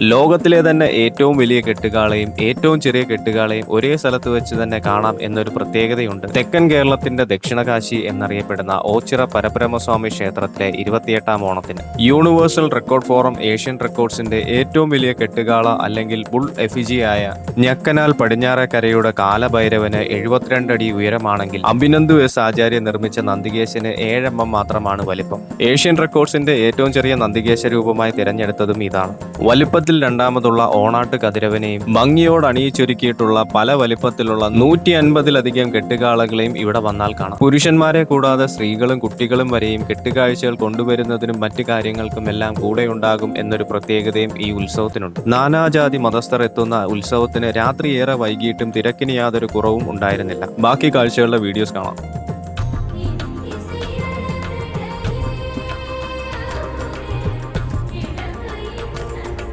ലോകത്തിലെ തന്നെ ഏറ്റവും വലിയ കെട്ടുകാളയും ഏറ്റവും ചെറിയ കെട്ടുകാളയും ഒരേ സ്ഥലത്ത് വെച്ച് തന്നെ കാണാം എന്നൊരു പ്രത്യേകതയുണ്ട്. തെക്കൻ കേരളത്തിന്റെ ദക്ഷിണകാശി എന്നറിയപ്പെടുന്ന ഓച്ചിറ പരബ്രഹ്മസ്വാമി ക്ഷേത്രത്തിലെ ഇരുപത്തിയെട്ടാം ഓണത്തിന്. യൂണിവേഴ്സൽ റെക്കോർഡ് ഫോറം ഏഷ്യൻ റെക്കോർഡ്സിന്റെ ഏറ്റവും വലിയ കെട്ടുകാള അല്ലെങ്കിൽ ബുൾ ആയ ഞക്കനാൽ പടിഞ്ഞാറക്കരയുടെ കാലഭൈരവന് എഴുപത്തിരണ്ട് അടി ഉയരമാണെങ്കിൽ അഭിനന്ദു എസ് ആചാര്യ നിർമ്മിച്ച നന്ദികേശന് ഏഴെണ്ണം മാത്രമാണ് വലിപ്പം. ഏഷ്യൻ റെക്കോർഡ്സിന്റെ ഏറ്റവും ചെറിയ നന്ദികേശ രൂപമായി തിരഞ്ഞെടുത്തതും ഇതാണ്. വലിപ്പത്തിൽ രണ്ടാമതുള്ള ഓണാട്ട് കതിരവനെയും ഭംഗിയോട് അണിയിച്ചൊരുക്കിയിട്ടുള്ള പല വലിപ്പത്തിലുള്ള നൂറ്റി അൻപതിലധികം കെട്ടുകാളകളെയും ഇവിടെ വന്നാൽ കാണാം. പുരുഷന്മാരെ കൂടാതെ സ്ത്രീകളും കുട്ടികളും വരെയും കെട്ടുകാഴ്ചകൾ കൊണ്ടുവരുന്നതിനും മറ്റു കാര്യങ്ങൾക്കും എല്ലാം കൂടെയുണ്ടാകും എന്നൊരു പ്രത്യേകതയും ഈ ഉത്സവത്തിനുണ്ട്. നാനാജാതി മതസ്ഥർ എത്തുന്ന ഉത്സവത്തിന് രാത്രി ഏറെ വൈകിട്ടും തിരക്കിന് യാതൊരു കുറവും ഉണ്ടായിരുന്നില്ല. ബാക്കി കാഴ്ചകളുടെ വീഡിയോസ് കാണാം.